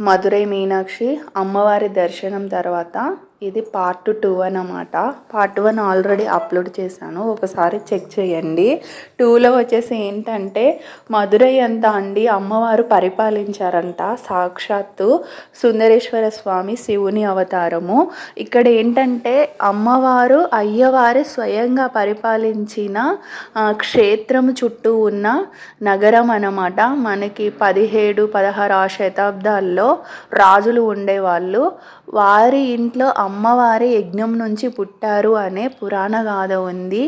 మధురై మీనాక్షి అమ్మవారి దర్శనం తర్వాత ఇది పార్ట్ టూ అన్నమాట. పార్ట్ వన్ ఆల్రెడీ అప్లోడ్ చేశాను. ఒకసారి చెక్ చేయండి. టూలో వచ్చేసి ఏంటంటే మధురై అంతా అండి అమ్మవారు పరిపాలించారంట. సాక్షాత్తు సుందరేశ్వర స్వామి శివుని అవతారము. ఇక్కడ ఏంటంటే అమ్మవారు అయ్యవారు స్వయంగా పరిపాలించిన క్షేత్రము క్షేత్రం చుట్టూ ఉన్న నగరం అన్నమాట. మనకి పదిహేడు పదహారు ఆ శతాబ్దాల్లో రాజులు ఉండేవాళ్ళు. వారి ఇంట్లో అమ్మవారి యజ్ఞం నుంచి పుట్టారు అనే పురాణ గాథ ఉంది.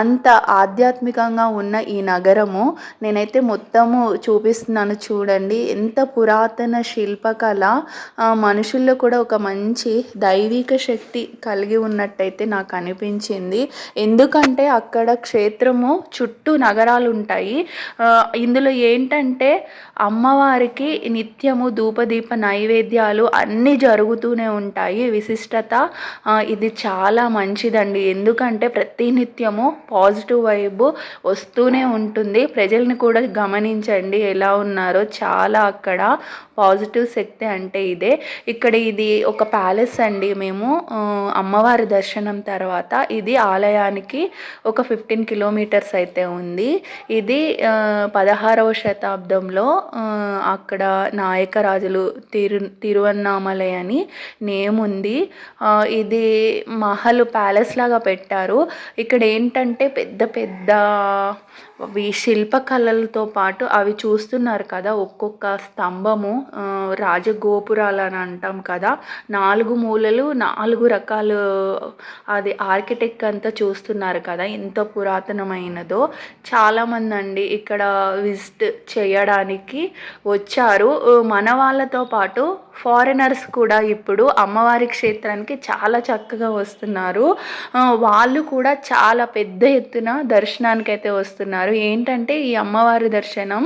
అంత ఆధ్యాత్మికంగా ఉన్న ఈ నగరము నేనైతే మొత్తము చూపిస్తున్నాను చూడండి. ఎంత పురాతన శిల్పకళ. మనుషుల్లో కూడా ఒక మంచి దైవిక శక్తి కలిగి ఉన్నట్టయితే నాకు అనిపించింది. ఎందుకంటే అక్కడ క్షేత్రము చుట్టూ నగరాలు ఉంటాయి ఇందులో ఏంటంటే అమ్మవారికి నిత్యము ధూపదీప నైవేద్యాలు అన్నీ జరుగుతూనే ఉంటాయి. విశిష్టత ఇది చాలా మంచిదండి. ఎందుకంటే ప్రతి నిత్యము పాజిటివ్ వైబ్ వస్తూనే ఉంటుంది. ప్రజల్ని కూడా గమనించండి ఎలా ఉన్నారో. చాలా అక్కడ పాజిటివ్ శక్తి అంటే ఇదే. ఇక్కడ ఇది ఒక ప్యాలెస్ అండి మేము అమ్మవారి దర్శనం తర్వాత. ఇది ఆలయానికి ఒక ఫిఫ్టీన్ కిలోమీటర్స్ అయితే ఉంది. ఇది పదహారవ శతాబ్దంలో అక్కడ నాయకరాజులు తిరు తిరువన్నామలై అని నేమ్ ఉంది. ఇది మహల్ ప్యాలెస్ లాగా పెట్టారు. ఇక్కడ ఏంటంటే పెద్ద పెద్ద శిల్పకళలతో పాటు అవి చూస్తున్నారు కదా ఒక్కొక్క స్తంభము రాజగోపురాలు అని అంటాం కదా. నాలుగు మూలలు నాలుగు రకాలు అది ఆర్కిటెక్ట్ అంతా చూస్తున్నారు కదా ఎంత పురాతనమైనదో. చాలామంది అండి ఇక్కడ విజిట్ చేయడానికి వచ్చారు. మన వాళ్ళతో పాటు ఫారినర్స్ కూడా ఇప్పుడు అమ్మవారి క్షేత్రానికి చాలా చక్కగా వస్తున్నారు. వాళ్ళు కూడా చాలా పెద్ద ఎత్తున దర్శనానికి అయితే వస్తున్నారు. ఏంటంటే ఈ అమ్మవారి దర్శనం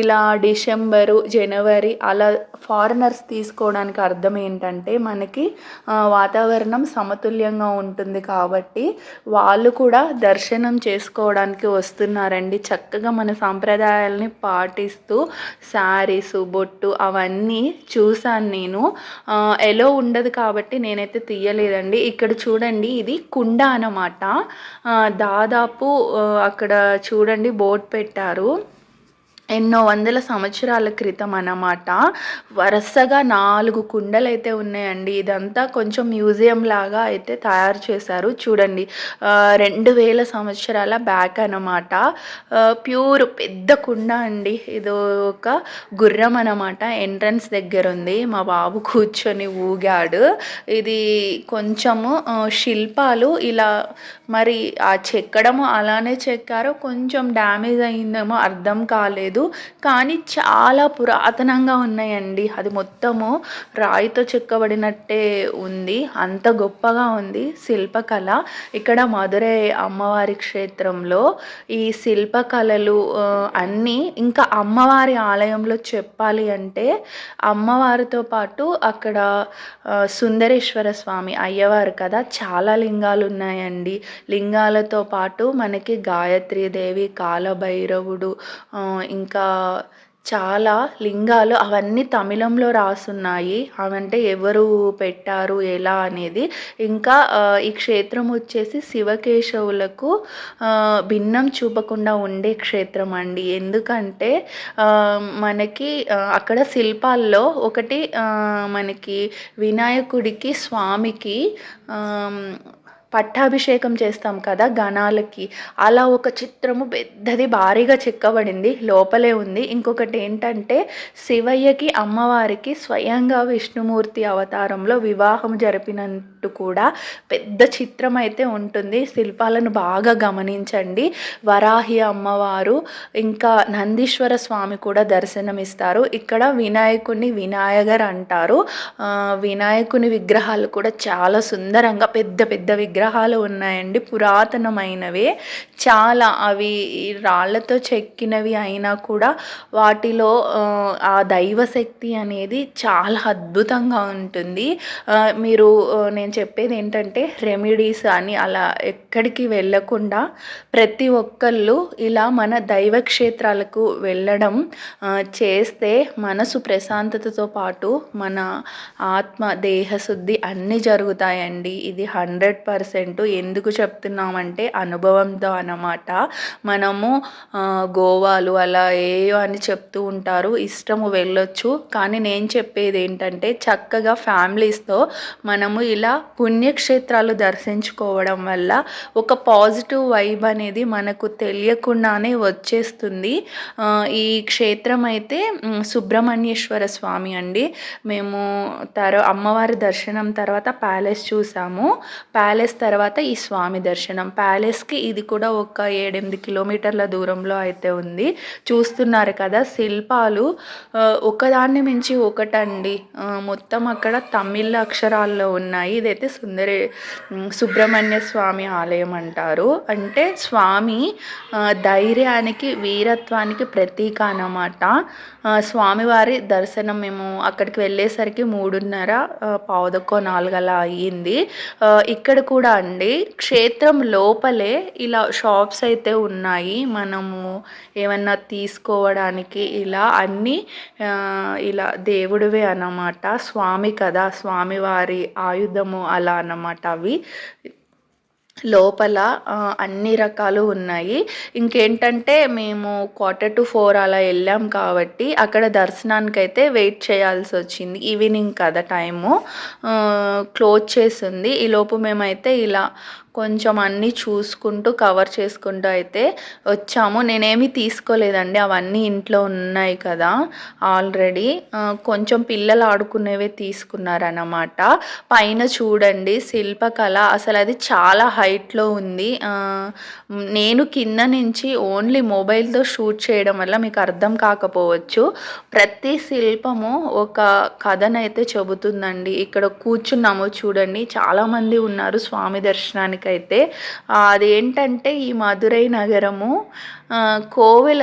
ఇలా డిసెంబరు జనవరి అలా ఫారినర్స్ తీసుకోవడానికి అర్థం ఏంటంటే మనకి వాతావరణం సమతుల్యంగా ఉంటుంది కాబట్టి వాళ్ళు కూడా దర్శనం చేసుకోవడానికి వస్తున్నారండి. చక్కగా మన సాంప్రదాయాలని పాటిస్తూ శారీస్ బొట్టు అవన్నీ చూసాను నేను. ఎలో ఉండదు కాబట్టి నేనైతే తీయలేదండి. ఇక్కడ చూడండి ఇది కుండ అన్నమాట. ఆ, దాదాపు అక్కడ చూడండి బోర్డు పెట్టారు. ఎన్నో వందల సంవత్సరాల క్రితం అన్నమాట. వరుసగా నాలుగు కుండలు అయితే ఉన్నాయండి. ఇదంతా కొంచెం మ్యూజియం లాగా అయితే తయారు చేశారు. చూడండి. రెండు వేల సంవత్సరాల బ్యాక్ అన్నమాట. ప్యూర్ పెద్ద కుండ అండి. ఇది ఒక గుర్రం అన్నమాట. ఎంట్రన్స్ దగ్గర ఉంది. మా బాబు కూర్చొని ఊగాడు. ఇది కొంచెము శిల్పాలు ఇలా మరి ఆ చెక్కడము అలానే చెక్కారో కొంచెం డ్యామేజ్ అయిందేమో అర్థం కాలేదు. కానీ చాలా పురాతనంగా ఉన్నాయండి. అది మొత్తము రాయితో చెక్కబడినట్టే ఉంది. అంత గొప్పగా ఉంది శిల్పకళ. ఇక్కడ మధురై అమ్మవారి క్షేత్రంలో ఈ శిల్పకళలు అన్నీ ఇంకా అమ్మవారి ఆలయంలో చెప్పాలి అంటే అమ్మవారితో పాటు అక్కడ సుందరేశ్వర స్వామి అయ్యవారు కదా చాలా లింగాలు ఉన్నాయండి. లింగాలతో పాటు మనకి గాయత్రీదేవి కాలభైరవుడు ఇంకా ఇంకా చాలా లింగాలు అవన్నీ తమిళంలో రాసున్నాయి. అవంటే ఎవరు పెట్టారు ఎలా అనేది. ఇంకా ఈ క్షేత్రం వచ్చేసి శివకేశవులకు భిన్నం చూపకుండా ఉండే క్షేత్రం అండి. ఎందుకంటే మనకి అక్కడ శిల్పాల్లో ఒకటి మనకి వినాయకుడికి స్వామికి పట్టాభిషేకం చేస్తాం కదా గణాలకి. అలా ఒక చిత్రము పెద్దది భారీగా చెక్కబడింది లోపలే ఉంది. ఇంకొకటి ఏంటంటే శివయ్యకి అమ్మవారికి స్వయంగా విష్ణుమూర్తి అవతారంలో వివాహం జరిపినట్టు కూడా పెద్ద చిత్రం అయితే ఉంటుంది. శిల్పాలను బాగా గమనించండి. వరాహి అమ్మవారు ఇంకా నందీశ్వర స్వామి కూడా దర్శనమిస్తారు. ఇక్కడ వినాయకుడిని వినాయగర్ అంటారు వినాయకుని విగ్రహాలు కూడా చాలా సుందరంగా పెద్ద పెద్ద విగ్రహాలు విగ్రహాలు ఉన్నాయండి. పురాతనమైనవే. చాలా అవి రాళ్ళతో చెక్కినవి అయినా కూడా వాటిలో ఆ, దైవశక్తి అనేది చాలా అద్భుతంగా ఉంటుంది. మీరు నేను చెప్పేది ఏంటంటే రెమెడీస్ అని అలా ఎక్కడికి వెళ్ళకుండా ప్రతి ఒక్కళ్ళు ఇలా మన దైవక్షేత్రాలకు వెళ్ళడం చేస్తే మనసు ప్రశాంతతతో పాటు మన ఆత్మ దేహశుద్ధి అన్నీ జరుగుతాయండి. ఇది హండ్రెడ్ పర్సెంట్ ఎందుకు చెప్తున్నామంటే అనుభవంతో అన్నమాట. మనము గోవాలు అలా ఏయో అని చెప్తూ ఉంటారు. ఇష్టము వెళ్ళొచ్చు. కానీ నేను చెప్పేది ఏంటంటే చక్కగా ఫ్యామిలీస్తో మనము ఇలా పుణ్యక్షేత్రాలు దర్శించుకోవడం వల్ల ఒక పాజిటివ్ వైబ్ అనేది మనకు తెలియకుండానే వచ్చేస్తుంది. ఈ క్షేత్రం అయితే సుబ్రహ్మణ్యేశ్వర స్వామి అండి. మేము తర అమ్మవారి దర్శనం తర్వాత ప్యాలెస్ చూసాము. ప్యాలెస్ తర్వాత ఈ స్వామి దర్శనం. ప్యాలెస్కి ఇది కూడా ఒక ఏడెనిమిది కిలోమీటర్ల దూరంలో అయితే ఉంది. చూస్తున్నారు కదా శిల్పాలు ఒకదాన్ని మించి ఒకటండి. మొత్తం అక్కడ తమిళ అక్షరాల్లో ఉన్నాయి. ఇదైతే సుందరే సుబ్రహ్మణ్య స్వామి ఆలయం అంటారు. అంటే స్వామి ధైర్యానికి వీరత్వానికి ప్రతీక అన్నమాట. స్వామివారి దర్శనం మేము అక్కడికి వెళ్ళేసరికి మూడున్నర పావుదొక్కో నాలుగలా అయ్యింది. ఇక్కడ కూడా అండి క్షేత్రం లోపలే ఇలా షాప్స్ అయితే ఉన్నాయి. మనము ఏమన్నా తీసుకోవడానికి ఇలా అన్నీ ఇలా దేవుడివే అన్నమాట. స్వామి కదా స్వామివారి ఆయుధము అలా అన్నమాట అవి. లోపల అన్ని రకాలు ఉన్నాయి. ఇంకేంటంటే మేము క్వార్టర్ టు ఫోర్ అలా వెళ్ళాం కాబట్టి అక్కడ దర్శనానికి అయితే వెయిట్ చేయాల్సి వచ్చింది. ఈవినింగ్ కదా టైము క్లోజ్ చేసింది. ఈలోపు మేమైతే ఇలా కొంచెం అన్నీ చూసుకుంటూ కవర్ చేసుకుంటూ అయితే వచ్చాము. నేనేమి తీసుకోలేదండి. అవన్నీ ఇంట్లో ఉన్నాయి కదా ఆల్రెడీ. కొంచెం పిల్లలు ఆడుకునేవే తీసుకున్నారన్నమాట. పైన చూడండి శిల్పకళ. అసలు అది చాలా హైట్లో ఉంది. నేను కింద నుంచి ఓన్లీ మొబైల్తో షూట్ చేయడం వల్ల మీకు అర్థం కాకపోవచ్చు. ప్రతి శిల్పము ఒక కథనైతే చెబుతుందండి. ఇక్కడ కూర్చున్నాము చూడండి. చాలామంది ఉన్నారు స్వామి దర్శనానికి అయితే అది ఏంటంటే ఈ మధురై నగరము కోవెల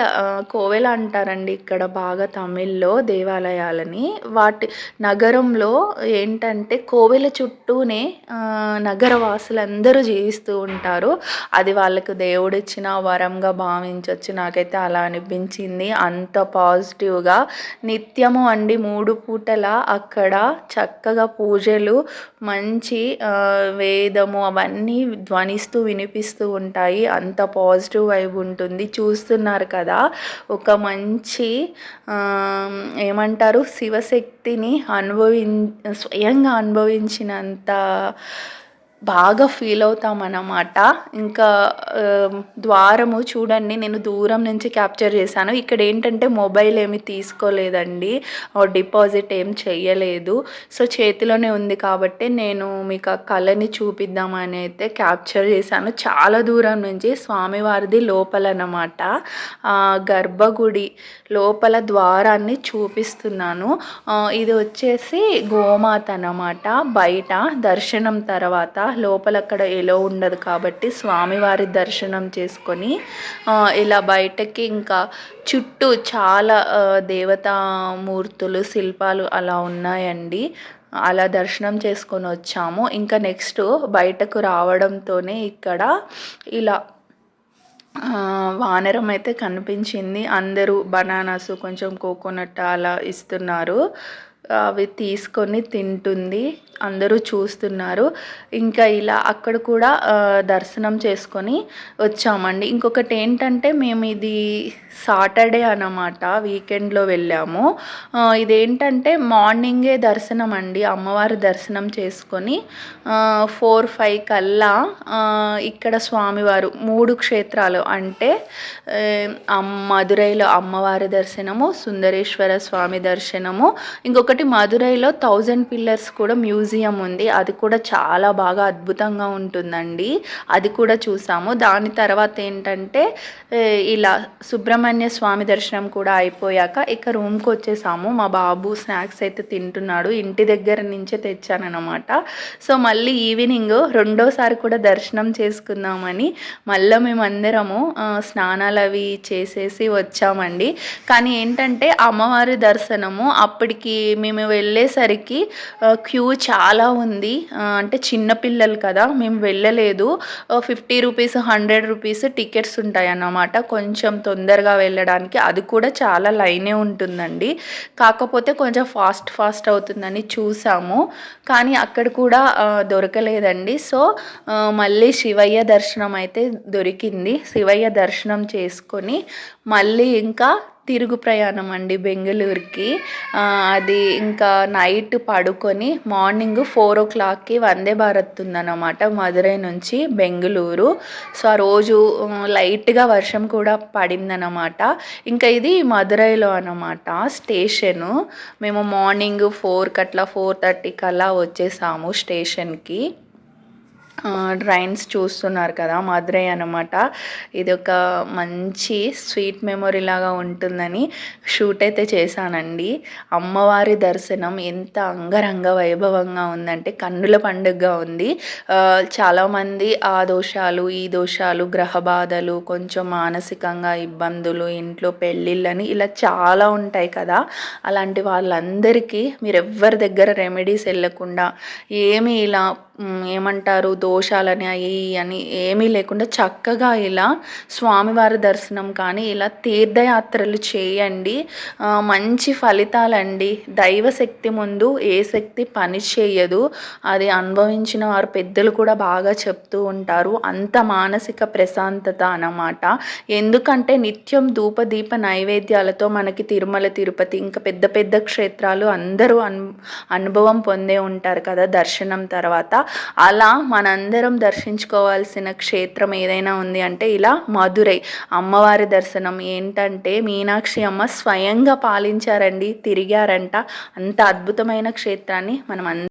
కోవెల అంటారండి ఇక్కడ బాగా తమిళ్ళో దేవాలయాలని. వాటి నగరంలో ఏంటంటే కోవెల చుట్టూనే నగర నగరవాసులందరూ జీవిస్తూ ఉంటారు. అది వాళ్ళకు దేవుడిచ్చిన వరంగా భావించవచ్చు నాకైతే అలా అనిపించింది. అంత పాజిటివ్గా నిత్యము అండి మూడు పూటల అక్కడ చక్కగా పూజలు మంచి వేదము అవన్నీ ధ్వనిస్తూ వినిపిస్తూ ఉంటాయి. అంత పాజిటివ్ వైబ్ ఉంటుంది. చూస్తున్నారు కదా. ఒక మంచి ఏమంటారు శివశక్తిని అనుభవి స్వయంగా అనుభవించినంత బాగా ఫీల్ అవుతాం అన్నమాట ఇంకా ద్వారము చూడండి నేను దూరం నుంచి క్యాప్చర్ చేశాను. ఇక్కడ ఏంటంటే మొబైల్ ఏమి తీసుకోలేదండి. డిపాజిట్ ఏం చెయ్యలేదు. సో చేతిలోనే ఉంది కాబట్టి నేను మీకు ఆ కళని చూపిద్దామని అయితే క్యాప్చర్ చేశాను. చాలా దూరం నుంచి స్వామివారిది లోపల అన్నమాట గర్భగుడి లోపల ద్వారాన్ని చూపిస్తున్నాను. ఇది వచ్చేసి గోమాత అన్నమాట. బయట దర్శనం తర్వాత లోపల అక్కడ ఎలో ఉండదు కాబట్టి స్వామివారి దర్శనం చేసుకొని ఇలా బయటకి ఇంకా చుట్టూ చాలా దేవతా దేవతామూర్తులు శిల్పాలు అలా ఉన్నాయండి. అలా దర్శనం చేసుకొని వచ్చాము. ఇంకా నెక్స్ట్ బయటకు రావడంతోనే ఇక్కడ ఇలా వానరం అయితే కనిపించింది. అందరూ బనానాస్ కొంచెం కోకోనట్ అలా ఇస్తున్నారు. అవి తీసుకొని తింటుంది. అందరూ చూస్తున్నారు. ఇంకా ఇలా అక్కడ కూడా దర్శనం చేసుకొని వచ్చామండి. ఇంకొకటి ఏంటంటే మేము ఇది సాటర్డే అన్నమాట వీకెండ్లో వెళ్ళాము. ఇదేంటంటే మార్నింగే దర్శనం అండి. అమ్మవారి దర్శనం చేసుకొని ఫోర్ ఫైవ్ కల్లా ఇక్కడ స్వామివారు మూడు క్షేత్రాలు అంటే మధురైలో అమ్ అమ్మవారి దర్శనము సుందరేశ్వర స్వామి దర్శనము ఇంకొక ఇంకొకటి మదురైలో థౌజండ్ పిల్లర్స్ కూడా మ్యూజియం ఉంది. అది కూడా చాలా బాగా అద్భుతంగా ఉంటుందండి. అది కూడా చూసాము. దాని తర్వాత ఏంటంటే ఇలా సుబ్రహ్మణ్య స్వామి దర్శనం కూడా అయిపోయాక ఇక రూమ్కి వచ్చేసాము. మా బాబు స్నాక్స్ అయితే తింటున్నాడు. ఇంటి దగ్గర నుంచే తెచ్చానమాట సో మళ్ళీ ఈవినింగ్ రెండోసారి కూడా దర్శనం చేసుకుందామని మళ్ళీ మేమందరము స్నానాలు అవి చేసేసి వచ్చామండి. కానీ ఏంటంటే అమ్మవారి దర్శనము అప్పటికి మేము వెళ్ళేసరికి క్యూ చాలా ఉంది. అంటే చిన్నపిల్లలు కదా మేము వెళ్ళలేదు. Fifty rupees hundred rupees tickets ఉంటాయి అన్నమాట కొంచెం తొందరగా వెళ్ళడానికి. అది కూడా చాలా లైనే ఉంటుందండి. కాకపోతే కొంచెం ఫాస్ట్ ఫాస్ట్ అవుతుందని చూసాము. కానీ అక్కడ కూడా దొరకలేదండి. సో మళ్ళీ శివయ్య దర్శనం అయితే దొరికింది. శివయ్య దర్శనం చేసుకొని మళ్ళీ ఇంకా తిరుగు ప్రయాణం అండి బెంగళూరుకి. అది ఇంకా నైట్ పడుకొని మార్నింగ్ ఫోర్ ఓ క్లాక్కి వందే భారత్ ఉందన్నమాట మదురై నుంచి బెంగళూరు. సో ఆ రోజు లైట్గా వర్షం కూడా పడిందన్నమాట. ఇంకా ఇది మదురైలో అన్నమాట స్టేషను. మేము మార్నింగ్ ఫోర్కి అట్లా ఫోర్ థర్టీకి అలా వచ్చేసాము స్టేషన్కి. ట్రైన్స్ చూస్తున్నారు కదా మధురై అనమాట ఇది ఒక మంచి స్వీట్ మెమొరీ లాగా ఉంటుందని షూట్ అయితే చేశానండి. అమ్మవారి దర్శనం ఎంత అంగరంగ వైభవంగా ఉందంటే కన్నుల పండుగగా ఉంది. చాలామంది ఆ దోషాలు ఈ దోషాలు గ్రహ బాధలు కొంచెం మానసికంగా ఇబ్బందులు ఇంట్లో పెళ్ళిళ్ళని ఇలా చాలా ఉంటాయి కదా. అలాంటి వాళ్ళందరికీ మీరు ఎవ్వరి దగ్గర రెమెడీస్ వెళ్ళకుండా ఏమీ ఇలా ఏమంటారు? దోషాలని అవి అని ఏమీ లేకుండా చక్కగా ఇలా స్వామివారి దర్శనం కానీ ఇలా తీర్థయాత్రలు చేయండి. మంచి ఫలితాలండి. దైవశక్తి ముందు ఏ శక్తి పని చేయదు. అది అనుభవించిన వారు పెద్దలు కూడా బాగా చెప్తూ ఉంటారు. అంత మానసిక ప్రశాంతత అన్నమాట. ఎందుకంటే నిత్యం ధూపదీప నైవేద్యాలతో మనకి తిరుమల తిరుపతి ఇంకా పెద్ద పెద్ద క్షేత్రాలు అందరూ అను అనుభవం పొందే ఉంటారు కదా దర్శనం తర్వాత. అలా మనందరం దర్శించుకోవాల్సిన క్షేత్రం ఏదైనా ఉంది అంటే ఇలా మధురై అమ్మవారి దర్శనం ఏంటంటే మీనాక్షి అమ్మ స్వయంగా పాలించారండి తిరిగారంట. అంత అద్భుతమైన క్షేత్రాన్ని మనం అందరం